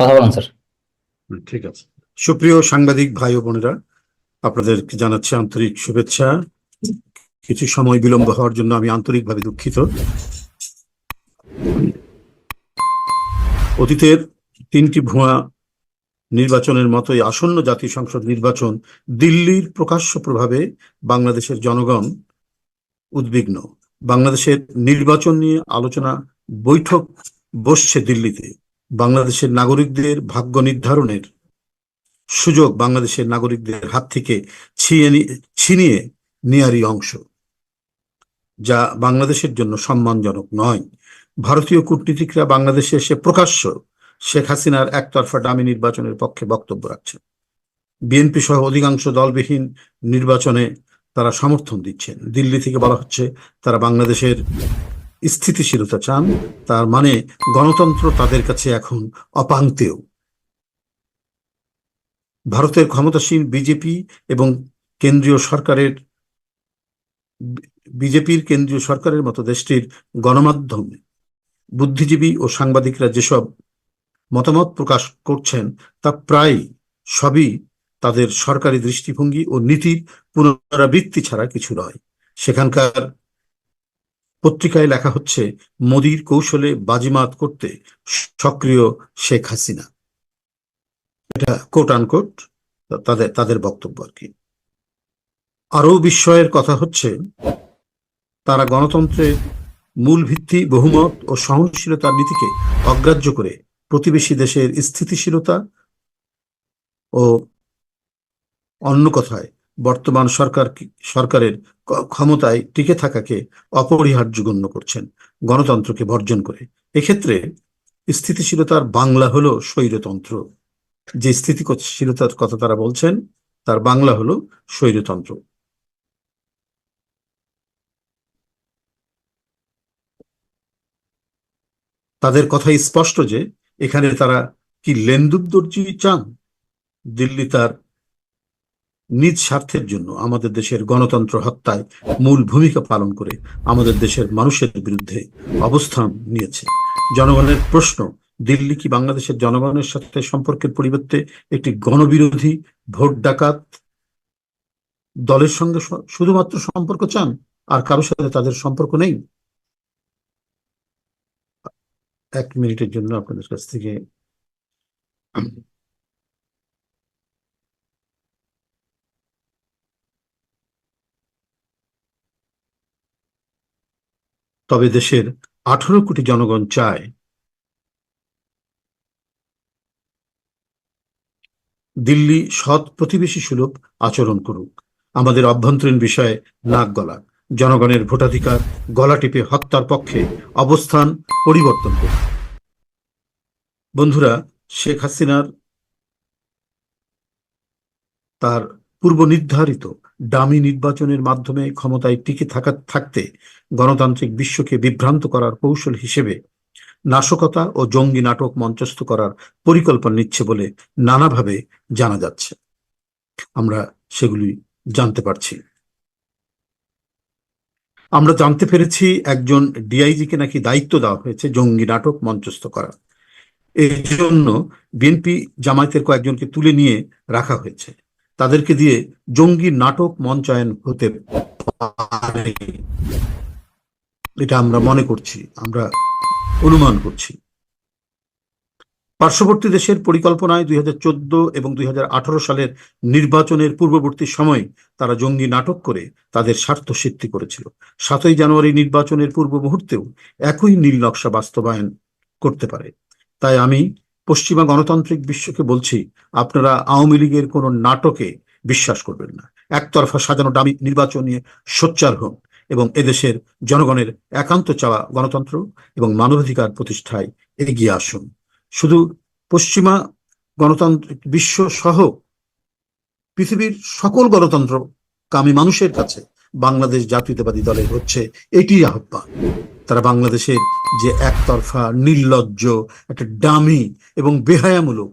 কথা বলেন, স্যার। ঠিক আছে। সুপ্রিয় সাংবাদিক ভাই ও বোনেরা, আপনাদেরকে জানাচ্ছি আন্তরিক শুভেচ্ছা। কিছু সময় বিলম্ব হওয়ার জন্য আমি আন্তরিকভাবে দুঃখিত। অতীতের তিনটি ভুয়া নির্বাচনের মতোই আসন্ন জাতীয় সংসদ নির্বাচন দিল্লির প্রকাশ্য প্রভাবে বাংলাদেশের জনগণ উদ্বিগ্ন। বাংলাদেশের নির্বাচন নিয়ে আলোচনা বৈঠক বসছে দিল্লিতে। বাংলাদেশের নাগরিকদের ভাগ্য নির্ধারণের সুযোগ বাংলাদেশের নাগরিকদের হাত থেকে ছিনিয়ে ছিনিয়ে নেয়ারই অংশ, যা বাংলাদেশের জন্য সম্মানজনক নয়। ভারতীয় কূটনীতিকরা বাংলাদেশে এসে প্রকাশ্য শেখ হাসিনার একতরফা ডামি নির্বাচনের পক্ষে বক্তব্য রাখছেন। বিএনপি সহ অধিকাংশ দলবিহীন নির্বাচনে তারা সমর্থন দিচ্ছেন। দিল্লি থেকে বলা হচ্ছে, তারা বাংলাদেশের স্থিতিশীলতা চান, তার মানে গণতন্ত্র তাদের কাছে এখন অপাঙ্ক্তেয় ভারতের ক্ষমতাসীন বিজেপি এবং কেন্দ্রীয় সরকারের বিজেপির কেন্দ্রীয় সরকারের মতো দেশটির গণমাধ্যম বুদ্ধিজীবী ও সাংবাদিকরা যেসব মতামত প্রকাশ করছেন, তা প্রায় সবই তাদের সরকারি দৃষ্টিভঙ্গি ও নীতির পুনরাবৃত্তি ছাড়া কিছু নয়। সেখানকার পত্রিকায় লেখা হচ্ছে, মোদির কৌশলে বাজিমাত করতে সক্রিয় শেখ হাসিনা। এটা কোট আনকোট তাদের তাদের বক্তব্য আর কি। আরও বিস্ময়ের কথা হচ্ছে, তারা গণতন্ত্রের মূল ভিত্তি, বহুমত ও সহনশীলতার নীতিকে অগ্রাহ্য করে প্রতিবেশী দেশের স্থিতিশীলতা ও অন্য কথায় বর্তমান সরকার সরকারের ক্ষমতায় টিকে থাকাকে অপরিহার্য গণ্য করছেন গণতন্ত্রকে বর্জন করে। এক্ষেত্রে স্থিতিশীলতার বাংলা হলো স্বৈরতন্ত্র। যে স্থিতিশীলতার কথা তারা বলছেন, তার বাংলা হলো স্বৈরতন্ত্র। তাদের কথাই স্পষ্ট যে, এখানে তারা কি লেন্দুবদর্জি চান? দিল্লি তার নিজ স্বার্থের জন্য আমাদের দেশের গণতন্ত্র হত্যায় মূল ভূমিকা পালন করে আমাদের দেশের মানুষের বিরুদ্ধে অবস্থান নিয়েছে। জনগণের প্রশ্ন, দিল্লি কি বাংলাদেশের জনগণের সাথে সম্পর্কের পরিবর্তে একটি গণবিরোধী ভোট ডাকাত দলের সঙ্গে শুধুমাত্র সম্পর্ক চান? আর কারোর সাথে তাদের সম্পর্ক নেই? এক মিনিটের জন্য আপনাদের কাছ থেকে তবে দেশের আঠারো কোটি জনগণ চায় দিল্লি সৎ প্রতিবেশী সুলভ আচরণ করুক। আমাদের অভ্যন্তরীণ বিষয়ে নাক গলা। জনগণের ভোটাধিকার, গলা টিপে হত্যার পক্ষে অবস্থান পরিবর্তন করুক। বন্ধুরা, শেখ হাসিনার তার পূর্ব নির্ধারিত ডামি নির্বাচনের মাধ্যমে ক্ষমতায় টিকে থাকা, থাকতে গণতান্ত্রিক বিশ্বকে বিভ্রান্ত করার কৌশল হিসেবে নাশকতা ও জঙ্গি নাটক মঞ্চস্থ করার পরিকল্পনা নিচ্ছে বলে নানাভাবে জানা যাচ্ছে। আমরা সেগুলি জানতে পারছি। আমরা জানতে পেরেছি একজন ডিআইজিকে নাকি দায়িত্ব দেওয়া হয়েছে জঙ্গি নাটক মঞ্চস্থ করার। এর জন্য বিএনপি জামায়াতের কয়েকজনকে তুলে নিয়ে রাখা হয়েছে। তাদেরকে দিয়ে জঙ্গি নাটক মঞ্চায়ন হতে পারে। এটা আমরা মনে করছি, আমরা অনুমান করছি। পার্শ্ববর্তী দেশের পরিকল্পনায় দুই হাজার চোদ্দ এবং দুই হাজার আঠারো সালের নির্বাচনের পূর্ববর্তী সময় তারা জঙ্গি নাটক করে তাদের স্বার্থ সিদ্ধি করেছিল। সাতই জানুয়ারি নির্বাচনের পূর্ব মুহূর্তেও একই নীল নকশা বাস্তবায়ন করতে পারে। তাই আমি পশ্চিমা গণতান্ত্রিক বিশ্বকে বলছি, আপনারা আওয়ামী লীগের কোনো নাটকে বিশ্বাস করবেন না। একতরফা সাজানো দামি নির্বাচন নিয়ে সোচ্চার হন এবং এদেশের জনগণের একান্ত চাওয়া গণতন্ত্র এবং মানবাধিকার প্রতিষ্ঠায় এগিয়ে আসুন। শুধু পশ্চিমা গণতান্ত্রিক বিশ্ব সহ পৃথিবীর সকল গণতন্ত্র কামী মানুষের কাছে বাংলাদেশ জাতীয়তাবাদী দলের হচ্ছে এটি আহ্বান। তারা বাংলাদেশের যে একতরফা, নির্লজ্জ, একটা ডামি এবং বেহায়ামূলক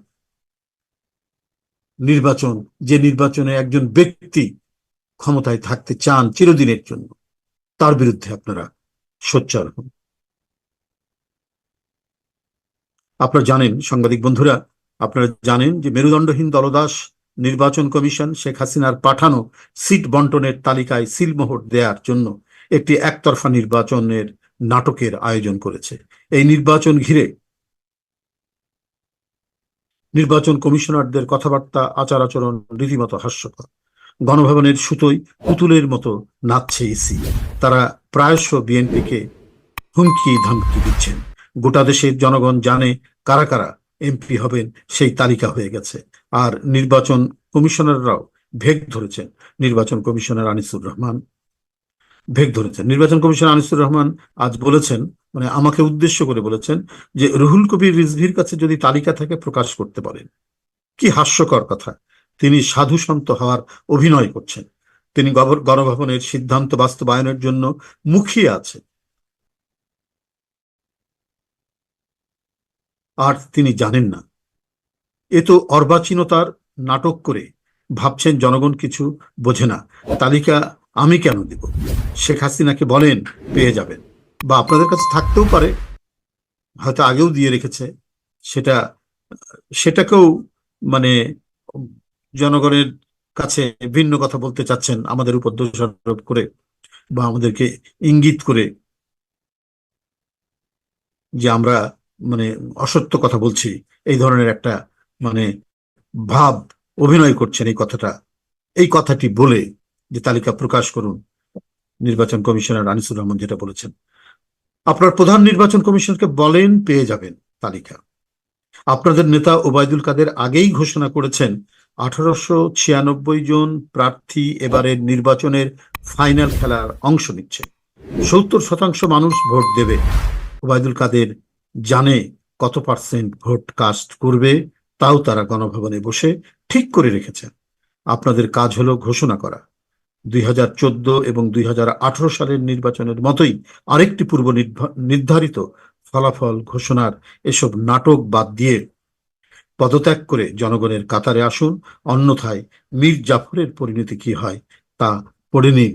নির্বাচন, যে নির্বাচনে একজন ব্যক্তি ক্ষমতায় থাকতে চান চিরদিনের জন্য, তার বিরুদ্ধে আপনারা সোচ্চার হন। আপনারা জানেন, সাংবাদিক বন্ধুরা, আপনারা জানেন যে মেরুদণ্ডহীন দলদাস নির্বাচন কমিশন শেখ হাসিনার পাঠানো সিট বন্টনের তালিকায় সিলমোহর দেওয়ার জন্য একটি একতরফা নির্বাচনের নাটকের আয়োজন করেছে। এই নির্বাচন ঘিরে নির্বাচন কমিশনারদের কথাবার্তা আচার আচরণ রীতিমতো হাস্যকর। গণভবনের সুতোই পুতুলের মতো নাচছে ইসি তারা প্রায়শ বিএনপিকে হুমকি, ধমকি দিচ্ছেন। গোটা দেশের জনগণ জানে কারা কারা এমপি হবেন, সেই তালিকা হয়ে গেছে। আর নির্বাচন কমিশনাররাও ভেগ ধরেছেন। নির্বাচন কমিশনার আনিসুর রহমান ভেগ ধরেছেন। নির্বাচন কমিশন আনিসুর রহমান আজ বলেছেন মানে আমাকে উদ্দেশ্য করে বলেছেন, যে রুহুল কবির রিজভির কাছে যদি তালিকা থাকে, প্রকাশ করতে পারেন। কি হাস্যকর কথা। তিনি সাধু সন্ত হওয়ার অভিনয় করছেন। তিনি গণভবনের সিদ্ধান্ত বাস্তবায়নের জন্য মুখিয়ে আছে আর তিনি জানেন না। এ তো অর্বাচীনতার নাটক করে ভাবছেন জনগণ কিছু বোঝে না। তালিকা আমি কেন দিব? শেখ হাসিনাকে বলেন, পেয়ে যাবেন। বা আপনাদের কাছে থাকতেও পারে। হয়তো আগেও দিয়ে রেখেছে। সেটা, সেটাকেও মানে জনগণের কাছে ভিন্ন কথা বলতে চাচ্ছেন আমাদের উপর দোষারোপ করে বা আমাদেরকে ইঙ্গিত করে যে আমরা মানে অসত্য কথা বলছি। এই ধরনের একটা মানে ভাব অভিনয় করছেন এই কথাটা। এই কথাটি বলে যে তালিকা প্রকাশ করুন। নির্বাচন কমিশনার আনিসুর রহমান যেটা বলেছেন। আপনার প্রধান নির্বাচন কমিশনকে বলেন, পেয়ে যাবেন তালিকা। আপনাদের নেতা ওবায়দুল কাদের আগেই ঘোষণা করেছেন, আঠারোশো ছিয়ানব্বই জন প্রার্থী এবারের নির্বাচনের ফাইনাল খেলার অংশ নিচ্ছে। সত্তর শতাংশ মানুষ ভোট দেবে। ওবায়দুল কাদের জানে কত পার্সেন্ট ভোট কাস্ট করবে, তাও তারা গণভবনে বসে ঠিক করে রেখেছেন। আপনাদের কাজ হলো ঘোষণা করা। দুই হাজার চোদ্দ এবং দুই হাজার আঠারো সালের নির্বাচনের মতোই আরেকটি পূর্ব নির্ধারিত ফলাফল ঘোষণার এসব নাটক বাদ দিয়ে পদত্যাগ করে জনগণের কাতারে আসুন, অন্যথায় মীর জাফরের পরিণতি কি হয় তা পড়ে নিন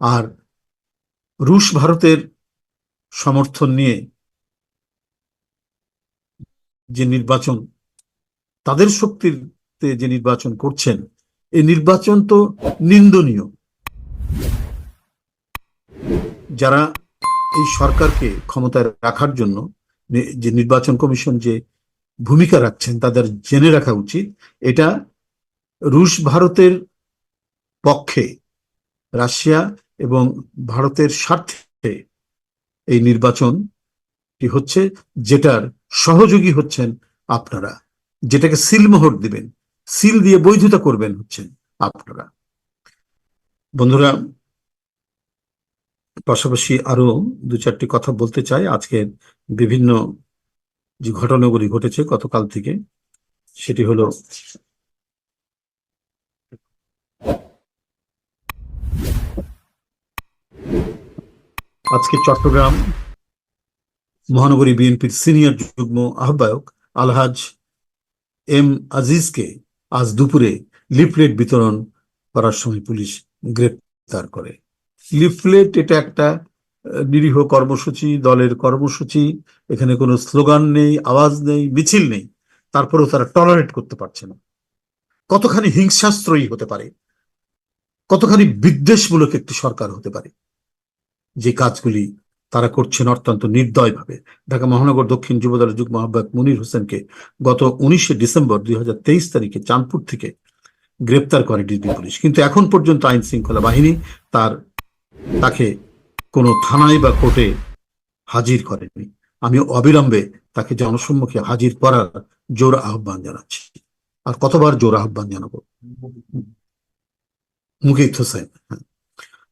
আর রুশ ভারতের সমর্থন নিয়ে যে নির্বাচন, তাদের শক্তিতে যে নির্বাচন করছেন এই নির্বাচন তো নিন্দনীয়। যারা এই সরকারকে ক্ষমতায় রাখার জন্য যে নির্বাচন কমিশন যে ভূমিকা রাখছেন, তাদের জেনে রাখা উচিত। এটা রুশ ভারতের পক্ষে, রাশিয়া এবং ভারতের স্বার্থে এই নির্বাচনটি হচ্ছে, যেটার সহযোগী হচ্ছেন আপনারা, যেটাকে সিলমোহর দিবেন। সিল দিয়ে বৈধতা করবেন হচ্ছেন আপনারা। বন্ধুরা, পাশাপাশি আরও দু চারটি কথা বলতে চাই। আজকের বিভিন্ন যে ঘটনাগুলি ঘটেছে গতকাল থেকে, সেটি হলো আজকে চট্টগ্রাম মহানগরী বিএনপির সিনিয়র যুগ্ম আহ্বায়ক আলহাজ এম আজিজকে আজ দুপুরে লিফলেট বিতরণ করার সময় পুলিশ গ্রেপ্তার করে। লিফলেট এটা একটা নিরীহ কর্মসূচি, দলের কর্মসূচি, এখানে কোনো স্লোগান নেই, আওয়াজ নেই, মিছিল নেই, তারপরেও তারা টলারেট করতে পারছে না। কতখানি হিংসাস্ত্রয়ী হতে পারে, কতখানি বিদ্বেষমূলক একটি সরকার হতে পারে, যে কাজগুলি তারা করছেন অত্যন্ত নির্দয়ভাবে। ঢাকা মহানগর দক্ষিণ যুবদলের যুগ্ম আহ্বায়ক মুনির হোসেনকে গত উনিশে ডিসেম্বর দুই হাজার তেইশ তারিখে চাঁদপুর থেকে গ্রেপ্তার করে ডিবি পুলিশ। কিন্তু এখন পর্যন্ত আইন শৃঙ্খলা বাহিনী তার তাকে কোনো থানায় বা কোর্টে হাজির করেনি। আমি অবিলম্বে তাকে জনসম্মুখে হাজির করার জোর আহ্বান জানাচ্ছি। আর কতবার জোর আহ্বান জানাব? মুকিত হোসেন।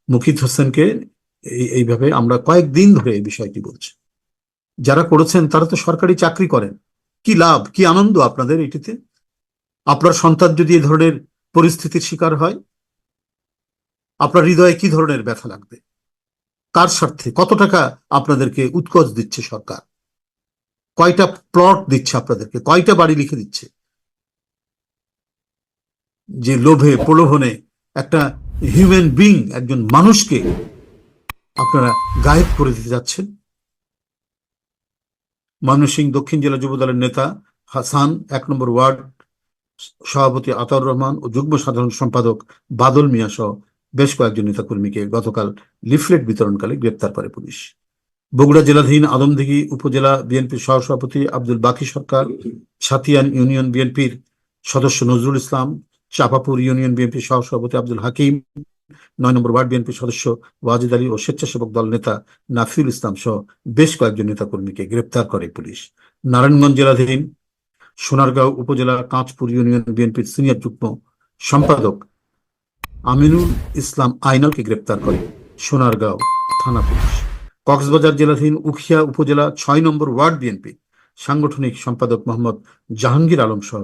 মুকিত হোসেনকে এইভাবে আমরা কয়েকদিন ধরে এই বিষয়টি বলছি। যারা করেছেন, তারা তো সরকারি চাকরি করেন। কি লাভ, কি আনন্দ আপনাদের এটিতে? আপনার সন্তান যদি এই ধরনের পরিস্থিতির শিকার হয়, আপনার হৃদয়ে কি ধরনের ব্যথা লাগবে? কার স্বার্থে? কত টাকা আপনাদেরকে উৎকোচ দিচ্ছে সরকার? কয়টা প্লট দিচ্ছে আপনাদেরকে? কয়টা বাড়ি লিখে দিচ্ছে? যে লোভে, প্রলোভনে একটা হিউম্যান বিং একজন মানুষকে আপনারা গায়েব করে দিতে যাচ্ছেন। ময়মনসিংহ দক্ষিণ জেলা যুব দলের নেতা হাসান, এক নম্বর ওয়ার্ড সভাপতি আতাউর রহমান ও যুগ্ম সাধারণ সম্পাদক বাদল মিয়া সহ বেশ কয়েকজন নেতাকর্মীকে গতকাল লিফলেট বিতরণকালে গ্রেপ্তার করে পুলিশ। বগুড়া জেলাধীন আদমদিঘি উপজেলা বিএনপির সহসভাপতি আব্দুল বাকি সরকার ছাতিয়ান ইউনিয়ন বিএনপির সদস্য নজরুল ইসলাম, চাপাপুর ইউনিয়ন বিএনপির সহসভাপতি আব্দুল হাকিম নয় নম্বর ওয়ার্ড বিএনপির সদস্য ওয়াজিদ আলী ও স্বেচ্ছাসেবক দল নেতা নাফিউল ইসলাম সহ বেশ কয়েকজন নেতাকর্মীকে গ্রেপ্তার করে পুলিশ। নারায়ণগঞ্জ জেলাধীন সোনারগাঁও উপজেলা কাঁচপুর ইউনিয়ন বিএনপির সিনিয়র যুগ্ম সম্পাদক আমিনুল ইসলাম আইনালকে গ্রেপ্তার করে সোনারগাঁও থানা পুলিশ। কক্সবাজার জেলাধীন উখিয়া উপজেলা ছয় নম্বর ওয়ার্ড বিএনপি সাংগঠনিক সম্পাদক মোহাম্মদ জাহাঙ্গীর আলম সহ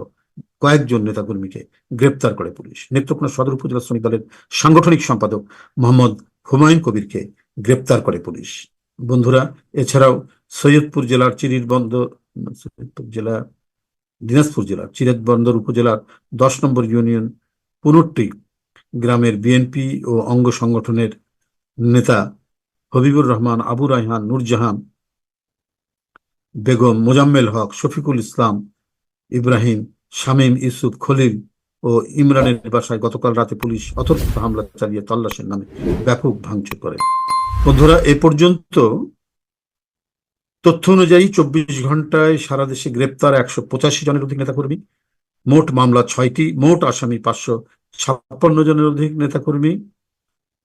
কয়েকজন নেতাকর্মীকে গ্রেপ্তার করে পুলিশ। নেত্রকোনা সদর উপজেলা শ্রমিক দলের সাংগঠনিক সম্পাদক মোহাম্মদ হুমায়ুন কবিরকে গ্রেপ্তার করে পুলিশ। বন্ধুরা, এছাড়াও সৈয়দপুর জেলার চিরির বন্দর, সৈয়দপুর জেলা, দিনাজপুর জেলার চিরেত বন্দর উপজেলার দশ নম্বর ইউনিয়ন পুনরটি গ্রামের বিএনপি ও অঙ্গ সংগঠনের নেতা হবিবুর রহমান, আবু রায়হান, নূরজাহান, বেগম মোজাম্মেল হক, শফিকুল ইসলাম, ইব্রাহিম শামীম ইউসুফ খলিল ও ইমরানের বাসায় গতকাল রাতে পুলিশ অতর্কিত হামলা চালিয়ে তল্লাশের নামে ব্যাপক ভাঙচুর করে। বন্ধুরা, এ পর্যন্ত তথ্য অনুযায়ী চব্বিশ ঘন্টায় সারা দেশে গ্রেপ্তার একশো পঁচাশি জনের অধিক নেতাকর্মী, মোট মামলা ছয়টি, মোট আসামি পাঁচশো ছাপ্পান্ন জনের অধিক নেতাকর্মী,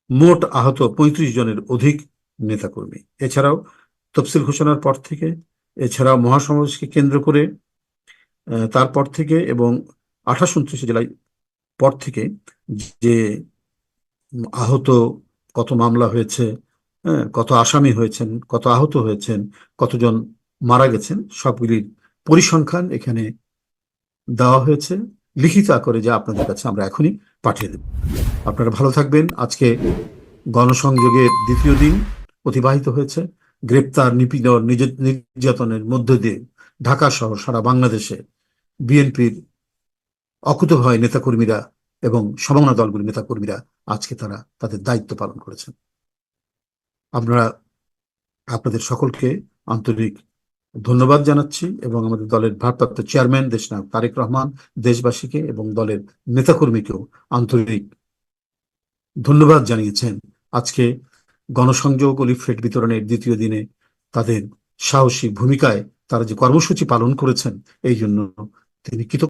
মোট আহত পঁয়ত্রিশ জনের অধিক নেতাকর্মী। এছাড়াও তফসিল ঘোষণার পর থেকে এছাড়াও মহাসমাবেশকে কেন্দ্র করে তারপর থেকে এবং আঠাশ উনত্রিশে জেলায় পর থেকে যে আহত কত মামলা হয়েছে হ্যাঁ, কত আসামি হয়েছেন কত আহত হয়েছেন কতজন মারা গেছেন সবগুলির পরিসংখ্যান এখানে দেওয়া হয়েছে। লিখিত আকারে যা আপনাদের কাছে আমরা এখনই পাঠিয়ে দেব। আপনারা ভালো থাকবেন। আজকে গণসংযোগের দ্বিতীয় দিন অতিবাহিত হয়েছে। গ্রেপ্তার নিপীড়ন নির্যাতনের মধ্য দিয়ে ঢাকা সহ সারা বাংলাদেশে বিএনপির অকুতভয় নেতাকর্মীরা এবং সমমনা দলগুলির নেতাকর্মীরা আজকে তারা তাদের দায়িত্ব পালন করেছেন। আপনারা, আপনাদের সকলকে আন্তরিক ধন্যবাদ জানাচ্ছি এবং আমাদের দলের ভারপ্রাপ্ত চেয়ারম্যান দেশনায়ক তারেক রহমান, দেশবাসীকে এবং দলের নেতাকর্মীকেও আন্তরিক ধন্যবাদ জানিয়েছেন। আজকে গণসংযোগ ও লিফলেট বিতরণের দ্বিতীয় দিনে তাদের সাহসী ভূমিকায় তারা যে কর্মসূচি পালন করেছেন এই জন্য তিনি কৃতজ্ঞ।